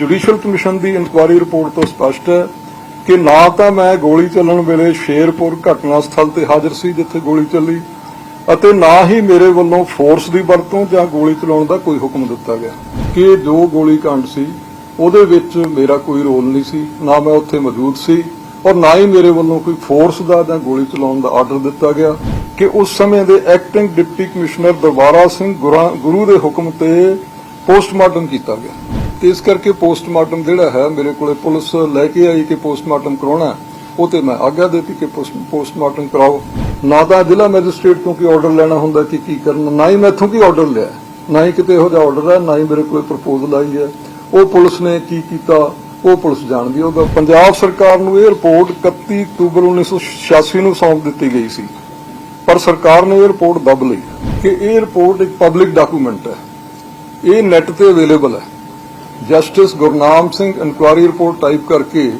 Judicial commission ਦੀ inquiry report ਤੋਂ ਸਪਸ਼ਟ ਹੈ ਕਿ ਨਾ ਤਾਂ ਮੈਂ ਗੋਲੀ ਚੱਲਣ ਵੇਲੇ ਸ਼ੇਰਪੁਰ ਘਟਨਾ ਸਥਲ ਤੇ ਹਾਜ਼ਰ ਸੀ ਜਿੱਥੇ ਗੋਲੀ ਚੱਲੀ ਅਤੇ ਨਾ ਹੀ ਮੇਰੇ ਵੱਲੋਂ ਫੋਰਸ ਦੀ ਵਰਤੋਂ ਜਾਂ ਗੋਲੀ ਚਲਾਉਣ ਦਾ ਕੋਈ ਹੁਕਮ ਦਿੱਤਾ ਗਿਆ। ਕਿ ਜੋ ਗੋਲੀ ਕਾਂਡ ਸੀ, ਉਹਦੇ ਵਿੱਚ ਮੇਰਾ ਕੋਈ ਰੋਲ ਨਹੀਂ ਸੀ, ਨਾ ਮੈਂ ਉੱਥੇ ਮੌਜੂਦ ਸੀ ਔਰ ਨਾ ਹੀ ਮੇਰੇ ਵੱਲੋਂ ਕੋਈ ਫੋਰਸ ਦਾ ਜਾਂ ਗੋਲੀ ਚਲਾਉਣ ਦਾ ਆਰਡਰ ਦਿੱਤਾ ਗਿਆ ਕਿ ਉਸ ਸਮੇਂ ਦੇ acting deputy commissioner Darbara Singh ਗੁਰਾਂ- ਗੁਰੂ ਦੇ ਹੁਕਮ ਤੇ ਪੋਸਟਮਾਰਟਮ ਕੀਤਾ ਗਿਆ। ਇਸ ਕਰਕੇ ਪੋਸਟਮਾਰਟਮ ਜਿਹੜਾ ਹੈ, ਮੇਰੇ ਕੋਲੇ ਪੁਲਿਸ ਲੈ ਕੇ ਆਈ ਕਿ ਪੋਸਟਮਾਰਟਮ ਕਰਾਉਣਾ ਉਹ ਤੇ ਮੈਂ ਆਗਿਆ ਦਿੱਤੀ ਕਿ ਪੋਸਟਮਾਰਟਮ ਕਰਾਓ। ਨਾ ਤਾਂ ਜ਼ਿਲ੍ਹਾ ਮੈਜਿਸਟ੍ਰੇਟ ਤੋਂ ਕੋਈ ਆਰਡਰ ਲੈਣਾ ਹੁੰਦਾ ਕਿ ਕੀ ਕਰਨਾ, ਨਾ ਹੀ ਮੈਥੋਂ ਕੀ ਆਰਡਰ ਲਿਆ ਨਾ ਹੀ ਕਿਤੇ ਇਹੋ ਜਿਹਾ ਆਰਡਰ ਹੈ, ਨਾ ਹੀ ਮੇਰੇ ਕੋਲ ਪ੍ਰਪੋਜ਼ਲ ਆਈ ਹੈ। ਉਹ ਪੁਲਿਸ ਨੇ ਕੀ ਕੀਤਾ, ਉਹ ਪੁਲਿਸ ਜਾਣਦੀ ਹੋਗਾ ਪੰਜਾਬ ਸਰਕਾਰ ਨੂੰ ਇਹ ਰਿਪੋਰਟ 31 ਅਕਤੂਬਰ 1986 ਨੂੰ ਸੌਂਪ ਦਿੱਤੀ ਗਈ ਸੀ। ਪਰ ਸਰਕਾਰ ਨੇ ਇਹ ਰਿਪੋਰਟ ਦੱਬ ਲਈ ਕਿ ਇਹ ਰਿਪੋਰਟ ਇੱਕ ਪਬਲਿਕ ਡਾਕੂਮੈਂਟ ਹੈ। ਇਹ ਨੈਟ ਤੇ ਅਵੇਲੇਬਲ ਹੈ। Justice Gurnam Singh inquiry report type ਕਰਕੇ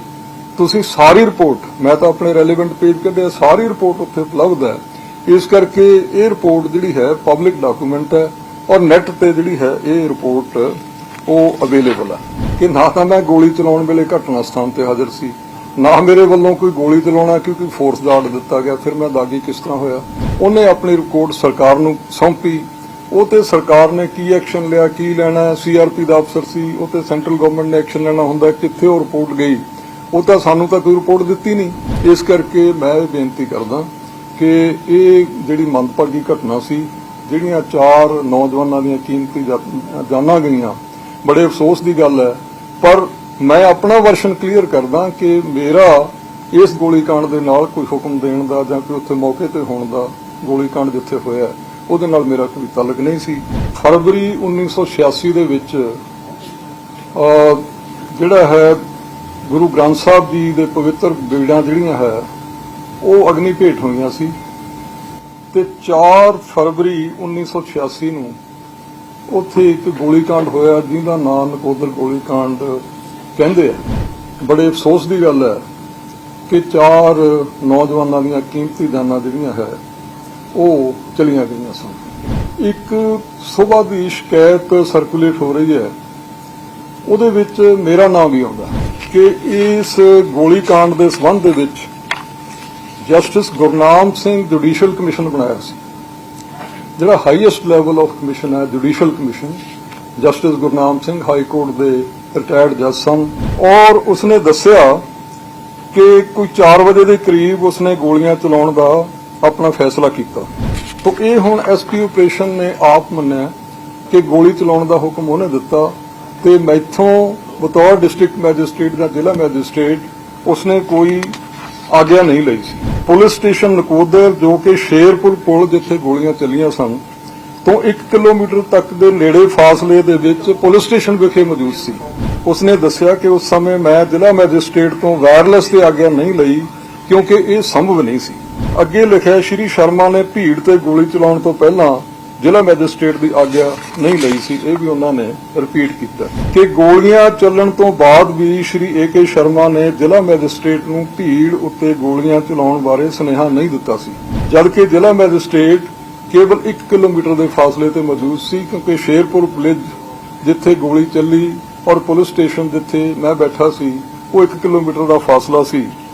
ਤੁਸੀਂ ਸਾਰੀ ਰਿਪੋਰਟ, ਮੈਂ ਤਾਂ ਆਪਣੇ ਰੈਲੇਵੈਂਟ ਪੇਜ ਕੱਢਿਆ, ਸਾਰੀ ਰਿਪੋਰਟ ਉੱਥੇ ਉਪਲਬਧ ਹੈ। ਇਸ ਕਰਕੇ ਇਹ ਰਿਪੋਰਟ ਜਿਹੜੀ ਹੈ ਪਬਲਿਕ ਡਾਕੂਮੈਂਟ ਹੈ ਔਰ ਨੈਟ ਤੇ ਜਿਹੜੀ ਹੈ ਇਹ ਰਿਪੋਰਟ ਉਹ ਅਵੇਲੇਬਲ ਹੈ। ਕਿ ਨਾ ਤਾਂ ਮੈਂ ਗੋਲੀ ਚਲਾਉਣ ਵੇਲੇ ਘਟਨਾ ਸਥਾਨ ਤੇ ਹਾਜ਼ਰ ਸੀ, ਨਾ ਮੇਰੇ ਵੱਲੋਂ ਕੋਈ ਗੋਲੀ ਚਲਾਉਣਾ, ਕਿਉਂਕਿ ਫੋਰਸ ਦਾ ਆਰਡਰ ਦਿੱਤਾ ਗਿਆ, ਫਿਰ ਮੈਂ ਦਾਗੀ ਕਿਸ ਤਰ੍ਹਾਂ ਹੋਇਆ। ਉਹਨੇ ਆਪਣੀ ਰਿਪੋਰਟ ਸਰਕਾਰ ਨੂੰ ਸੌਂਪੀ ਉਹ ਤੇ ਸਰਕਾਰ ਨੇ ਕੀ ਐਕਸ਼ਨ ਲਿਆ, ਕੀ ਲੈਣਾ ਸੀਆਰਪੀ ਦਾ ਅਫਸਰ ਸੀ, ਉਹ ਤੇ ਸੈਂਟਰਲ ਗਵਰਨਮੈਂਟ ਨੇ ਐਕਸ਼ਨ ਲੈਣਾ ਹੁੰਦਾ, ਕਿੱਥੇ ਉਹ ਰਿਪੋਰਟ ਗਈ? ਉਹ ਤਾਂ ਸਾਨੂੰ ਤਾਂ ਕੋਈ ਰਿਪੋਰਟ ਦਿੱਤੀ ਨਹੀਂ। ਇਸ ਕਰਕੇ ਮੈਂ ਇਹ ਬੇਨਤੀ ਕਰਦਾ ਕਿ ਇਹ ਜਿਹੜੀ ਮੰਦਭਾਗੀ ਘਟਨਾ ਸੀ, ਜਿਹੜੀਆਂ ਚਾਰ ਨੌਜਵਾਨਾਂ ਦੀਆਂ ਕੀਮਤੀ ਜਾਨਾਂ ਗਈਆਂ, ਬੜੇ ਅਫਸੋਸ ਦੀ ਗੱਲ ਹੈ। ਪਰ ਮੈਂ ਆਪਣਾ ਵਰਸ਼ਨ ਕਲੀਅਰ ਕਰਦਾ ਕਿ ਮੇਰਾ ਇਸ ਗੋਲੀਕਾਂਡ ਦੇ ਨਾਲ ਕੋਈ ਹੁਕਮ ਦੇਣ ਦਾ ਜਾਂ ਕੋਈ ਉੱਥੇ ਮੌਕੇ ਤੇ ਹੋਣ ਦਾ ਗੋਲੀਕਾਂਡ ਜਿੱਥੇ ਹੋਇਆ ਉਹਦੇ ਨਾਲ ਮੇਰਾ ਕੋਈ ਤਾਲੁਕ ਨਹੀਂ ਸੀ। ਫਰਵਰੀ 1986 ਦੇ ਵਿੱਚ ਜਿਹੜਾ ਹੈ, ਗੁਰੂ ਗ੍ਰੰਥ ਸਾਹਿਬ ਜੀ ਦੇ ਪਵਿੱਤਰ ਬੀੜਾਂ ਜਿਹੜੀਆਂ ਹੈ, ਉਹ ਅਗਨੀ ਭੇਟ ਹੋਈਆਂ ਸੀ। ਤੇ 4 ਫਰਵਰੀ 1986 ਨੂੰ ਉੱਥੇ ਇੱਕ ਗੋਲੀकांड ਹੋਇਆ, ਜਿਹਦਾ ਨਾਮ ਨਕੋਦਰ ਗੋਲੀकांड ਕਹਿੰਦੇ ਆ। ਬੜੇ ਅਫਸੋਸ ਦੀ ਗੱਲ ਹੈ ਕਿ ਚਾਰ ਨੌਜਵਾਨਾਂ ਦੀਆਂ ਕੀਮਤੀ ਜਾਨਾਂ ਜਿਹੜੀਆਂ ਹੈ ਉਹ ਚਲੀਆਂ ਗਈਆਂ ਸਨ। ਇੱਕ ਸਵੇਰ ਦੀ ਸ਼ਿਕਾਇਤ ਸਰਕੂਲੇਟ ਹੋ ਰਹੀ ਹੈ। ਉਹਦੇ ਵਿੱਚ ਮੇਰਾ ਨਾਮ ਵੀ ਆਉਂਦਾ ਕਿ ਇਸ ਗੋਲੀ ਕਾਂਡ ਦੇ ਸਬੰਧ ਦੇ ਵਿੱਚ justice Gurnam Singh judicial commission ਬਣਾਇਆ ਸੀ। ਜਿਹੜਾ ਹਾਈਐਸਟ ਲੈਵਲ ਆਫ ਕਮਿਸ਼ਨ ਹੈ judicial commission justice Gurnam Singh high court ਦੇ ਰਿਟਾਇਰਡ ਜੱਜ ਸਨ। ਔਰ ਉਸਨੇ ਦੱਸਿਆ ਕਿ ਕੋਈ 4 ਵਜੇ ਦੇ ਕਰੀਬ ਉਸਨੇ ਗੋਲੀਆਂ ਚਲਾਉਣ ਦਾ ਆਪਣਾ ਫੈਸਲਾ ਕੀਤਾ। ਤਾਂ ਇਹ ਹੁਣ ਐਸਪੀ ਆਪਰੇਸ਼ਨ ਨੇ ਆਪ ਮੰਨਿਆ ਕਿ ਗੋਲੀ ਚਲਾਉਣ ਦਾ ਹੁਕਮ ਉਹਨੇ ਦਿੱਤਾ ਤੇ ਮੈਥੋਂ ਬਤੌਰ ਡਿਸਟ੍ਰਿਕਟ ਮੈਜਿਸਟ੍ਰੇਟ ਜਾਂ ਜ਼ਿਲ੍ਹਾ ਮੈਜਿਸਟ੍ਰੇਟ ਉਸਨੇ ਕੋਈ ਆਗਿਆ ਨਹੀਂ ਲਈ ਸੀ। ਪੁਲਿਸ ਸਟੇਸ਼ਨ ਨਕੋਦਰ ਜੋ ਕਿ ਸ਼ੇਰਪੁਰ ਪੁਲ ਜਿੱਥੇ ਗੋਲੀਆਂ ਚੱਲੀਆਂ ਸਨ, ਤੋਂ 1 ਕਿਲੋਮੀਟਰ ਤੱਕ ਦੇ ਨੇੜੇ ਫਾਸਲੇ ਦੇ ਵਿੱਚ ਪੁਲਿਸ ਸਟੇਸ਼ਨ ਵਿਖੇ ਮੌਜੂਦ ਸੀ। ਉਸਨੇ ਦੱਸਿਆ ਕਿ ਉਸ ਸਮੇਂ ਮੈਂ ਜ਼ਿਲ੍ਹਾ ਮੈਜਿਸਟ੍ਰੇਟ ਤੋਂ ਵਾਇਰਲੈਸ ਤੇ ਆਗਿਆ ਨਹੀਂ ਲਈ ਕਿਉਂਕਿ ਇਹ ਸੰਭਵ ਨਹੀਂ ਸੀ। ਅੱਗੇ ਲਿਖਿਆ ਸ਼੍ਰੀ ਸ਼ਰਮਾ ਨੇ ਭੀੜ ਤੇ ਗੋਲੀ ਚਲਾਉਣ ਤੋਂ ਪਹਿਲਾਂ ਜ਼ਿਲ੍ਹਾ ਮੈਜਿਸਟ੍ਰੇਟ ਦੀ ਆਗਿਆ ਨਹੀਂ ਲਈ ਸੀ, ਇਹ ਵੀ ਉਹਨਾਂ ਨੇ ਰਿਪੀਟ ਕੀਤਾ। ਕਿ ਗੋਲੀਆਂ ਚੱਲਣ ਤੋਂ ਬਾਅਦ ਵੀ ਸ਼੍ਰੀ ਏਕੇ ਸ਼ਰਮਾ ਨੇ ਜ਼ਿਲ੍ਹਾ ਮੈਜਿਸਟ੍ਰੇਟ ਨੂੰ ਭੀੜ ਉੱਤੇ ਗੋਲੀਆਂ ਚਲਾਉਣ ਬਾਰੇ ਸੁਨੇਹਾ ਨਹੀਂ ਦਿੱਤਾ ਸੀ। ਜਦਕਿ ਜ਼ਿਲ੍ਹਾ ਮੈਜਿਸਟ੍ਰੇਟ ਕੇਵਲ 1 ਕਿਲੋਮੀਟਰ ਦੇ ਫਾਸਲੇ ਤੇ ਮੌਜੂਦ ਸੀ, ਕਿਉਂਕਿ ਸ਼ੇਰਪੁਰ ਪੁਲਿਸ ਜਿੱਥੇ ਗੋਲੀ ਚੱਲੀ ਔਰ ਪੁਲਿਸ ਸਟੇਸ਼ਨ ਜਿੱਥੇ ਮੈਂ ਬੈਠਾ ਸੀ, ਉਹ 1 ਕਿਲੋਮੀਟਰ ਦਾ ਫਾਸਲਾ ਸੀ।